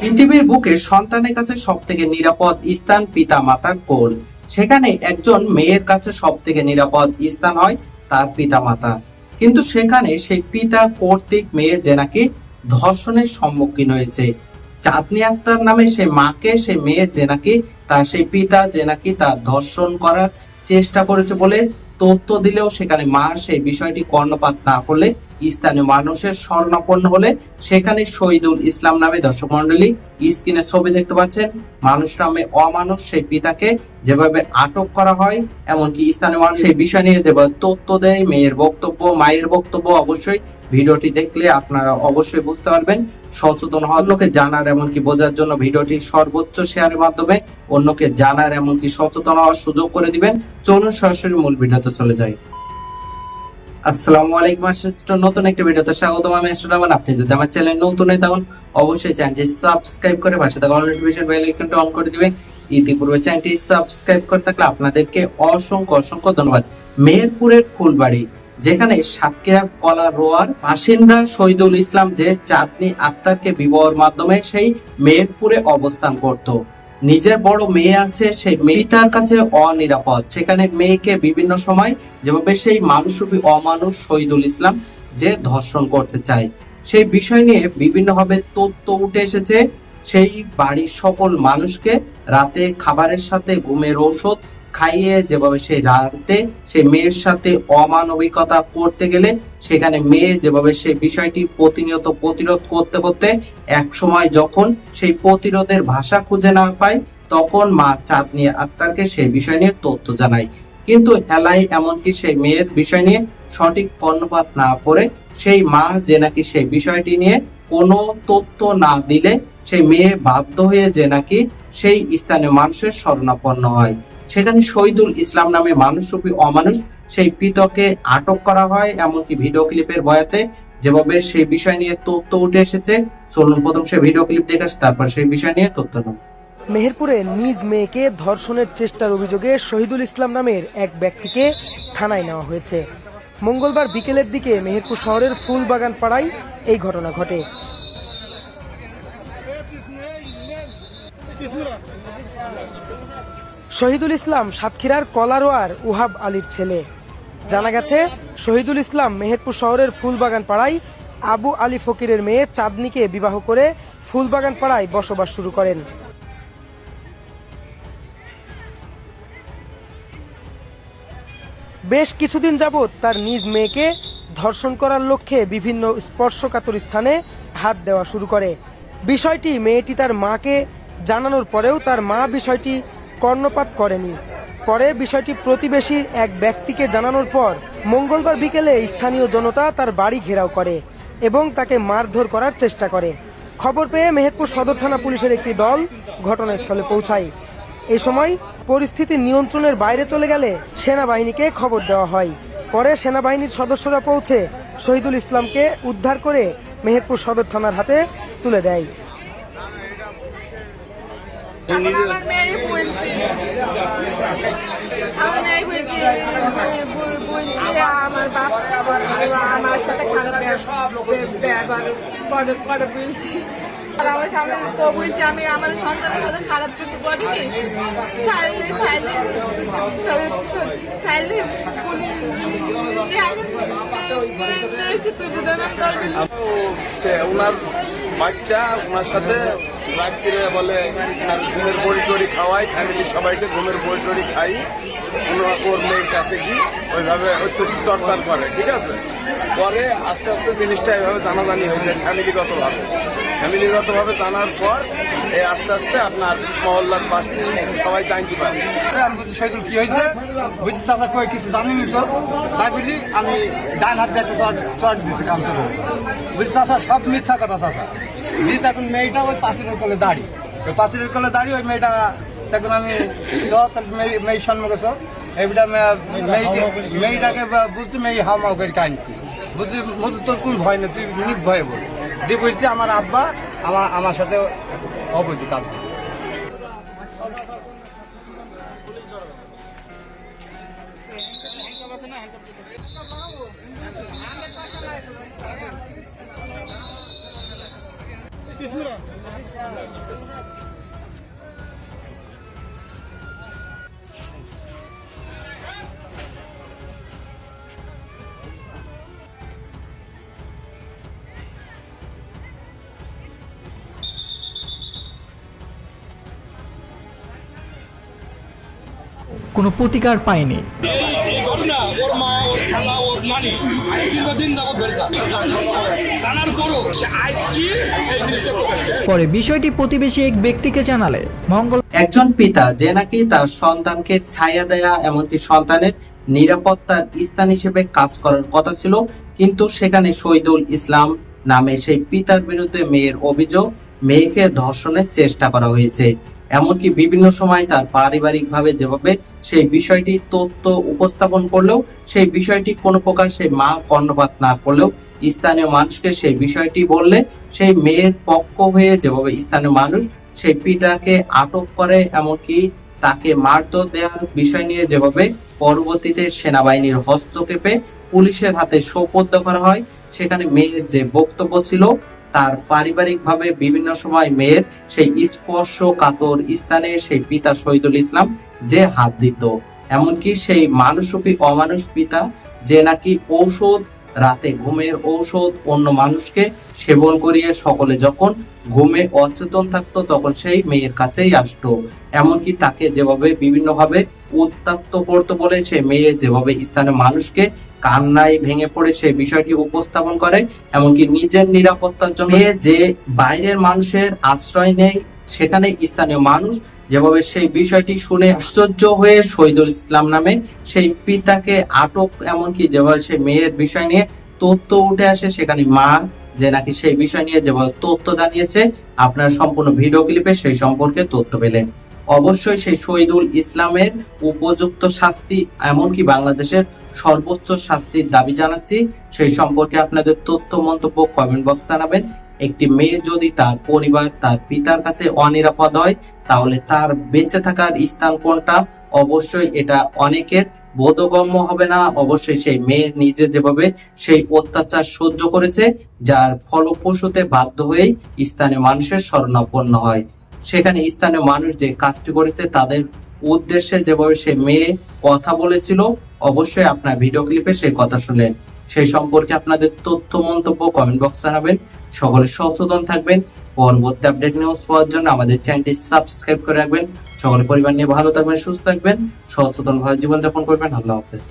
পৃথিবীর বুকে সন্তানের কাছে সব থেকে নিরাপদ স্থান পিতা মাতার কোল। সেখানে একজন মেয়ের কাছে সব থেকে নিরাপদ স্থান হয় তার পিতা মাতা কিন্তু সেখানে সেই পিতা কর্তৃক মেয়ে যে নাকি ধর্ষণের সম্মুখীন হয়েছে। চাঁদনি আক্তার নামে সেই মাকে সেই মেয়ে যে নাকি তার সেই পিতা যে নাকি তার ধর্ষণ করার চেষ্টা করেছে বলে তথ্য দিলেও সেখানে মা সেই বিষয়টি কর্ণপাত না করলে স্থানীয় মানুষের স্বর্ণাপন্ন হলে সেখানে শহীদুল ইসলাম নামে দর্শক মন্ডলী স্ক্রিনে ছবি দেখতে পাচ্ছেন। মানুষ নামে অমানুষ সেই পিতাকে যেভাবে আটক করা হয়, এমনকি স্থানীয় মানুষ এই বিষয় নিয়ে যেভাবে তথ্য দেয়, মেয়ের বক্তব্য, মায়ের বক্তব্য অবশ্যই ভিডিওটি দেখলে আপনারা অবশ্যই বুঝতে পারবেন। সচেতন হওয়া, অন্যকে জানার এমনকি বোঝার জন্য ভিডিওটি সর্বোচ্চ শেয়ারের মাধ্যমে অন্যকে জানার এমনকি সচেতন হওয়ার সুযোগ করে দিবেন। চলুন সরাসরি মূল ভিডিওতে চলে যাই। আসসালামু আলাইকুম শ্রেষ্ঠ নতুন একটি ভিডিওতে স্বাগতম। আমি আসসালাম আপনি যদি আমার চ্যানেল নতুন হয়ে থাকুন, অবশ্যই চ্যানেলটি সাবস্ক্রাইব করে পাশে থাকা নোটিফিকেশন বেল আইকনটা অন করে দিবেন। ইতিপূর্বে চ্যানেলটি সাবস্ক্রাইব করে থাকলে আপনাদেরকে অসংখ্য অসংখ্য ধন্যবাদ। মেহেরপুরের ফুলবাড়ি যেখানে সাতক্ষীরার কলা রোয়ার বাসিন্দা শহীদুল ইসলাম যে চাঁদনি আক্তারকে বিবাহের মাধ্যমে সেই মেহেরপুরে অবস্থান করত। নিজের বড় মেয়ে আছে, সেই মেয়েটার কাছে অনিরাপদ। সেখানে মেয়েকে বিভিন্ন সময় যেভাবে সেই মানুষরূপী অমানুষ শহীদুল ইসলাম যে ধর্ষণ করতে চায়, সেই বিষয় নিয়ে বিভিন্নভাবে তথ্য উঠে এসেছে। সেই বাড়ির সকল মানুষকে রাতে খাবারের সাথে ঘুমের ঔষধ খাইয়ে যেভাবে সেই রাতে সেই মেয়ের সাথে অমানবিকতা করতে গেলে, সেখানে মেয়ে যেভাবে সেই বিষয়টি প্রতিনিয়ত প্রতিরোধ করতে করতে এক সময় যখন সেই প্রতিরোধের ভাষা খুঁজে না পায়, তখন মা চাঁদনি আক্তারকে সেই বিষয় নিয়ে তথ্য জানায়। কিন্তু হেলাই এমনকি সেই মেয়ের বিষয় নিয়ে সঠিক কর্ণপাত না করে, সেই মা যে নাকি সেই বিষয়টি নিয়ে কোনো তথ্য না দিলে, সেই মেয়ে বাধ্য হয়ে যে নাকি সেই স্থানীয় মানুষের শরণাপন্ন হয়। সেখানে শহীদুল ইসলাম নামে মানুষরূপী অমানুষ সেই পিতকে আটক করা হয়। এমনকি ভিডিও ক্লিপের বয়াতে যেভাবে সেই বিষয় নিয়ে তথ্য উঠে এসেছে চলুন প্রথম সে ভিডিও ক্লিপ দেখে আসি, তারপর সেই বিষয় নিয়ে তথ্য নেব। মেহেরপুরে নিজ মেয়েকে ধর্ষণের চেষ্টার অভিযোগে শহীদুল ইসলাম নামের এক ব্যক্তিকে থানায় নেওয়া হয়েছে। মঙ্গলবার বিকেলের দিকে মেহেরপুর শহরের ফুলবাগান পাড়ায় এই ঘটনা ঘটে। শহীদুল ইসলাম সাতক্ষীরার কলারোয়ার উহাব আলীর ছেলে। জানা গেছে, শহীদুল ইসলাম মেহেরপুর শহরের ফুলবাগান পাড়ায় আবু আলী ফকিরের মেয়ে চাঁদনিকে বিবাহ করে ফুলবাগান পাড়ায় বসবাস শুরু করেন। বেশ কিছুদিন যাবৎ তার নিজ মেয়েকে ধর্ষণ করার লক্ষ্যে বিভিন্ন স্পর্শকাতর স্থানে হাত দেওয়া শুরু করে। বিষয়টি মেয়েটি তার মাকে জানানোর পরেও তার মা বিষয়টি কর্ণপাত করেনি। পরে বিষয়টি প্রতিবেশী এক ব্যক্তিকে জানানোর পর মঙ্গলবার বিকেলে স্থানীয় জনতা তার বাড়ি ঘেরাও করে এবং তাকে মারধর করার চেষ্টা করে। খবর পেয়ে মেহেরপুর সদর থানা পুলিশের একটি দল ঘটনাস্থলে পৌঁছায়। এ সময় পরিস্থিতি নিয়ন্ত্রণের বাইরে চলে গেলে সেনাবাহিনীকে খবর দেওয়া হয়। পরে সেনাবাহিনীর সদস্যরা পৌঁছে শহীদুল ইসলামকে উদ্ধার করে মেহেরপুর সদর থানার হাতে তুলে দেয়। আমার মেয়ে বলছি আমার মেয়ে বল- বলছি আমার বাপ আমার সাথে খারাপ ব্যব- ব্যবহার করে বলছি আর আমার সামনে তো বলছি আমি আমার সন্তানের সাথে খারাপ কিছু করিনি খাইলে খাইলে খাইলে ওনার বাচ্চা ওনার সাথে রাত্রিরে বলে ঘুমের বড়ি টড়ি খাওয়াই ফ্যামিলি সবাইকে ঘুমের বড়ি টড়ি খাই। ওর মেয়ের কাছে কি ওইভাবে টর্চার করে, ঠিক আছে? পরে আস্তে আস্তে জিনিসটা এভাবে জানাজানি হয়ে যায় ফ্যামিলিগতভাবে। ফ্যামিলিগতভাবে জানার পর এই আস্তে আস্তে আপনার মহল্লার পাশে সবাই জানতে পারে। আমি বলছি, শহীদুল, কি হয়েছে? বুঝছি চাচা কই, কিছু জানিনি তো। তাই আমি ডান হাত দিয়ে একটা চট চট দিচ্ছি কাম চলে চাচা, সব মিথ্যা কথা, চাচা। বুঝলি তখন মেয়েটা ওই পাশের কোলে দাঁড়ি ওই পাশের কোলে দাঁড়িয়ে ওই মেয়েটা তখন আমি মেয়ে সম্মুখে চ এইটা মেয়েটাকে বুঝছি মেয়ে হাও করে কাঁদছি। বুঝছি মধু তোর কোন ভয় নেই, তুই নিক ভয়ে বল। দিয়ে বলছি আমার আব্বা, আমার আমার সাথে অবৈধ কাজ করছে। জিনিসটা প্রতিকার পায়নি। পরে বিষয়টি প্রতিবেশী এক ব্যক্তিকে জানালে মঙ্গল একজন পিতা যে নাকি তার সন্তানকে ছায়া দেয়া এমনকি সন্তানের নিরাপত্তার স্থান হিসেবে কাজ করার কথা ছিল কিন্তু সেখানে শহীদুল ইসলাম নামে সেই পিতার বিরুদ্ধে মেয়ের অভিযোগ মেয়েকে ধর্ষণের চেষ্টা করা হয়েছে। এমনকি বিভিন্ন সময় তার পারিবারিকভাবে যেভাবে সেই বিষয়টি তথ্য উপস্থাপন করলেও, সেই বিষয়টি কোনো প্রকার সেই মা কর্ণপাত না করলেও, স্থানীয় মানুষকে সেই বিষয়টি বললে, সেই মেয়ের পক্ষ হয়ে যেভাবে স্থানীয় মানুষ সেই পিতাকে আটক করে, এমনকি তাকে মারধর দেওয়ার বিষয় নিয়ে যেভাবে পরবর্তীতে সেনাবাহিনীর হস্তক্ষেপে পুলিশের হাতে সোপর্দ করা হয়, সেখানে মেয়ের যে বক্তব্য ছিল তার পারিবারিকভাবে বিভিন্ন সময় মেয়ের সেই স্পর্শ কাতর স্থানে সেই পিতা শহীদুল ইসলাম যে হাত দিত। এমনকি সেই মানুষরূপী অমানুষ পিতা যে নাকি ঔষধ রাতে ঘুমের ঔষধ অন্য মানুষকে সেবন করিয়ে সকলে যখন ঘুমে অচেতন থাকতো তখন সেই মেয়ের কাছেই আসতো। এমনকি তাকে যেভাবে বিভিন্নভাবে উত্তপ্ত করতো বলে সে মেয়ে যেভাবে স্থানীয় মানুষকে কান্নায় ভেঙে পড়ে সে বিষয়টি উপস্থাপন করে এমনকি নিজের নিরাপত্তার জন্য। যে বাইরের মানুষের আশ্রয় নেই সেখানে স্থানীয় মানুষ যেভাবে সেই বিষয়টি শুনে আশ্চর্য হয়ে শহীদুল ইসলাম নামে সেই পিতাকে আটক, এমনকি যেভাবে সেই মেয়ের বিষয় নিয়ে তথ্য উঠে আসে, সেখানে মা যে নাকি সেই বিষয় নিয়ে যেভাবে তথ্য জানিয়েছে, আপনার সম্পূর্ণ ভিডিও ক্লিপে সেই সম্পর্কে তথ্য পেলেন। অবশ্যই সেই শহীদুল ইসলামের উপযুক্ত শাস্তি, এমনকি বাংলাদেশের সর্বোচ্চ শাস্তির দাবি জানাচ্ছি। সেই সম্পর্কে আপনাদের তথ্য, মন্তব্য কমেন্ট বক্স জানাবেন। একটি মেয়ে যদি তার পরিবার তার পিতার কাছে অনিরাপদ হয়, তাহলে তার বেঁচে থাকার স্থান কোনটা? অবশ্যই এটা অনেকের বোধগম্য হবে না। অবশ্যই সেই মেয়ে নিজে যেভাবে সেই অত্যাচার সহ্য করেছে, যার ফলপ্রসূতে বাধ্য হয়েই স্থানীয় মানুষের শরণাপন্ন হয়। সেখানে স্থানীয় মানুষ যে কাজটি করেছে, তাদের উদ্দেশ্যে যেভাবে সে মেয়ে কথা বলেছিল, অবশ্যই আপনার ভিডিও ক্লিপে সেই কথা শুনলেন। সেই সম্পর্কে আপনাদের তথ্য, মন্তব্য কমেন্ট বক্স জানাবেন। সকলে সচেতন থাকবেন। পরবর্তী আপডেট নিউজ পাওয়ার জন্য আমাদের চ্যানেলটি সাবস্ক্রাইব করে রাখবেন। সকলে পরিবার নিয়ে ভালো থাকবেন, সুস্থ থাকবেন সচেতনভাবে জীবনযাপন করবেন। আল্লাহ হাফেজ।